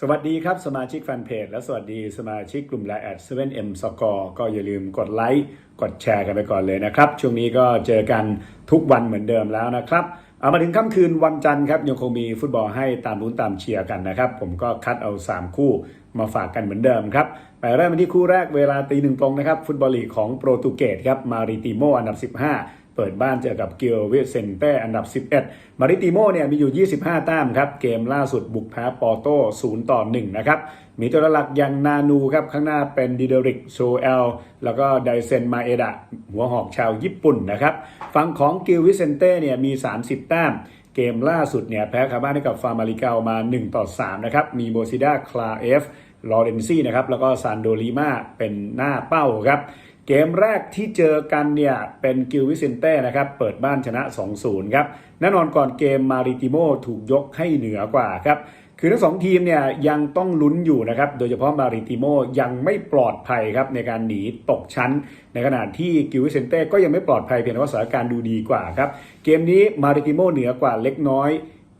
สวัสดีครับ สมาชิกแฟนเพจและสวัสดีสมาชิกกลุ่มไลน์แอด 7M Score ก็อย่าลืมกดไลค์กดแชร์กันไปก่อนเลยนะครับ ช่วงนี้ก็เจอกันทุกวันเหมือนเดิมแล้วนะครับเอามาถึงค่ำคืนวันจันทร์ครับ ยังคงมีฟุตบอลให้ตามรุ้นตามเชียร์กันนะครับ ผมก็คัดเอา 3 คู่มาฝากกันเหมือนเดิมครับไปเริ่มที่คู่แรกเวลาตีหนึ่งตรงนะครับ ฟุตบอลลีกของโปรตุเกสครับมาริติโมอันดับ 15 เปิดบ้านเจอกับเกียวเวสเซนเต้อันดับ 11 มาริติโมเนี่ยมีอยู่ 25 แต้มครับ เกมล่าสุดบุกแพ้ปอโต้0ต่อ 1 นะครับ มีตัวหลักอย่างนานูครับ ข้างหน้าเป็นดิเดริกโซเอล แล้วก็ไดเซนมาเอดะ หัวหอกชาวญี่ปุ่นนะครับ ฝั่งของเกิลวิเซนเต้เนี่ยมี 30 แต้มเกมล่าสุดเนี่ยแพ้คาบ้านให้กับฟาร์มาริเกามา 1 ต่อ 3 นะครับ มีโบซิดาคลาเอฟลอเรนซี่นะครับ แล้วก็ซานโดลิมาเป็นหน้าเป้าครับ เกมแรกที่เจอกันเนี่ยเป็นกิลวิเซนเต้นะครับเปิดบ้านชนะ 2-0 ครับแน่นอนก่อนเกมมาริติโมถูกยกให้เหนือกว่าครับคือทั้งสองทีมเนี่ยยังต้องลุ้นอยู่นะครับ โดยเฉพาะมาริติโมยังไม่ปลอดภัยครับในการหนีตกชั้น ในขณะที่กิลวิเซนเต้ก็ยังไม่ปลอดภัยเพียงแต่ว่าสถานการณ์ดูดีกว่าครับ เกมนี้มาริติโมเหนือกว่าเล็กน้อย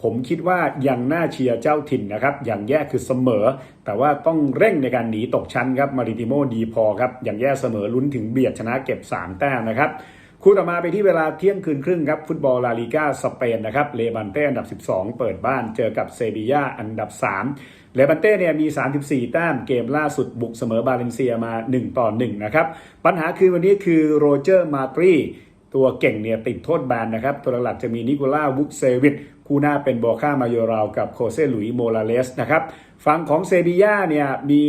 ผมคิดว่ายังน่าเชียร์เจ้าถิ่นนะครับ อย่างแย่คือเสมอ แต่ว่าต้องเร่งในการหนีตกชั้นครับมาริติโมดีพอครับ อย่างแย่เสมอลุ้นถึงเบียดชนะเก็บ 3 แต้มนะครับคู่ต่อมาไปที่เวลาเที่ยงคืนครึ่งครับ ฟุตบอลลาลิกาสเปนนะครับเลบันเต้อันดับ 12 เปิดบ้านเจอกับเซบียาอันดับ 3 เลบันเต้เนี่ยมี 34 แต้มเกมล่าสุดบุกเสมอบาเลนเซียมา 1 ต่อ 1 นะครับ ปัญหาคือวันนี้คือโรเจอร์มาตรี ตัวเก่งเนี่ยติดโทษแบนนะครับ ตัวหลักๆจะมีนิโคล่าวุกเซวิตคู่หน้าเป็นบอค่ามาโยราวกับโคเซลุยโมลาเลสนะครับฝั่งของเซบียาเนี่ยมี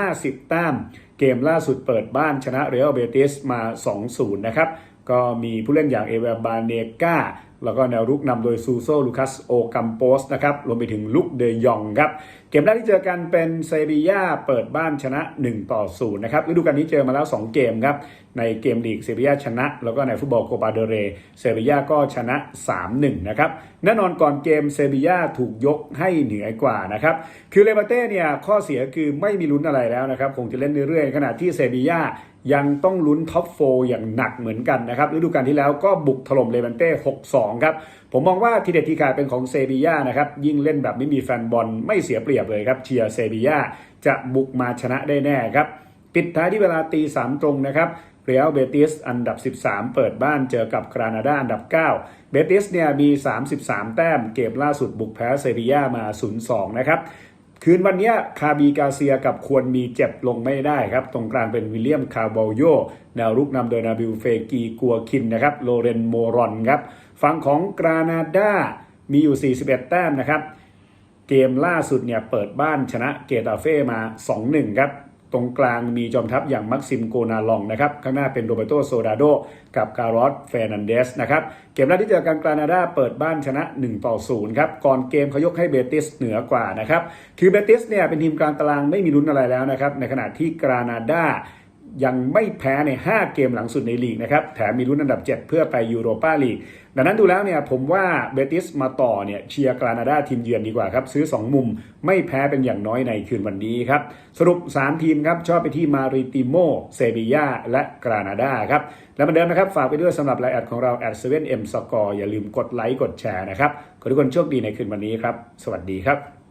50 แต้ม เกมล่าสุดเปิดบ้านชนะเรอัลเบติสมา 2-0 นะครับ ก็มีผู้เล่นอย่างเอเวร์บาเนกา แล้วก็แนวรุกนำโดยซูโซลูคัสโอกัมโปสนะครับรวมไปถึงลุกเดยองครับ เกมแรกที่เจอกันเป็นเซบียาเปิดบ้านชนะ 1 ต่อ 0 นะครับฤดูกาลนี้เจอมาแล้ว 2 เกมครับ ในเกมลีกเซบียาชนะ แล้วก็ในฟุตบอลโคปาเดเรเซบียาก็ชนะ 3-1 นะครับ แน่นอนก่อนเกมเซบียาถูกยกให้เหนือกว่านะครับคือเลบาเต้เนี่ยข้อเสียคือไม่มีลุ้นอะไรแล้วนะครับคงจะเล่นเรื่อยๆขณะที่เซบียายังต้องลุ้นท็อปโฟอย่างหนักเหมือนกันนะครับฤดูกาลที่แล้วก็บุกถล่มเลบันเต้ 6-2ครับ ผมมองว่าทีเด็ดทีขาดเป็นของเซบีย่านะครับ ยิ่งเล่นแบบไม่มีแฟนบอลไม่เสียเปรียบเลยครับ เชียร์เซบีย่าจะบุกมาชนะได้แน่ครับ ปิดท้ายที่เวลาตีสามตรงนะครับเรอัลเบติสอันดับ 13 เปิดบ้านเจอกับกรานาดาอันดับ 9 เบติสเนี่ยมี 33 แต้มเกมล่าสุดบุกแพ้เซบีย่ามา 0-2 นะครับ คืนวันนี้คาบีกาเซียกับควรมีเจ็บลงไม่ได้ครับ ตรงกลางเป็นวิลเลียมคาร์บอลโยแนวรุกนำโดยนาบิลเฟกีกัวคินนะครับโลเรนโมรอนครับฝั่งของกรานาดามีอยู่ 41 แต้มนะครับ เกมล่าสุดเนี่ยเปิดบ้านชนะเกตาเฟ่มา 2-1 ครับ ตรงกลางมีจอมทัพอย่างมักซิมโกนาลองนะครับ ข้างหน้าเป็นโรเบโตโซดาโด กับการอสเฟร์นันเดสนะครับ เกมแรกที่เจอกันกรานาดาเปิดบ้านชนะ 1 ต่อ 0 ครับ ก่อนเกมเขายกให้เบติสเหนือกว่านะครับ คือเบติสเนี่ยเป็นทีมกลางตารางไม่มีลุ้นอะไรแล้วนะครับ ในขณะที่กรานาดา ยังไม่แพ้ใน 5 เกมหลังสุดในลีกนะครับ แถมมีรุ่นอันดับ 7 เพื่อไปยูโรปาลีก ดังนั้นดูแล้วเนี่ยผมว่าเบติสมาต่อเนี่ยเชียร์กรานาดาทีมเยือนดีกว่าครับ ซื้อ 2 มุมไม่แพ้เป็นอย่างน้อยในคืนวันนี้ครับ สรุป 3 ทีมครับ ชอบไปที่มาริติโมเซบียาและกรานาดาครับ แล้วเหมือนเดิมนะครับ ฝากไปด้วยสำหรับไลน์แอดของเราแอด 7M Score อย่าลืมกดไลค์กดแชร์นะครับขอทุกคนโชคดีในคืนวันนี้ครับ สวัสดีครับ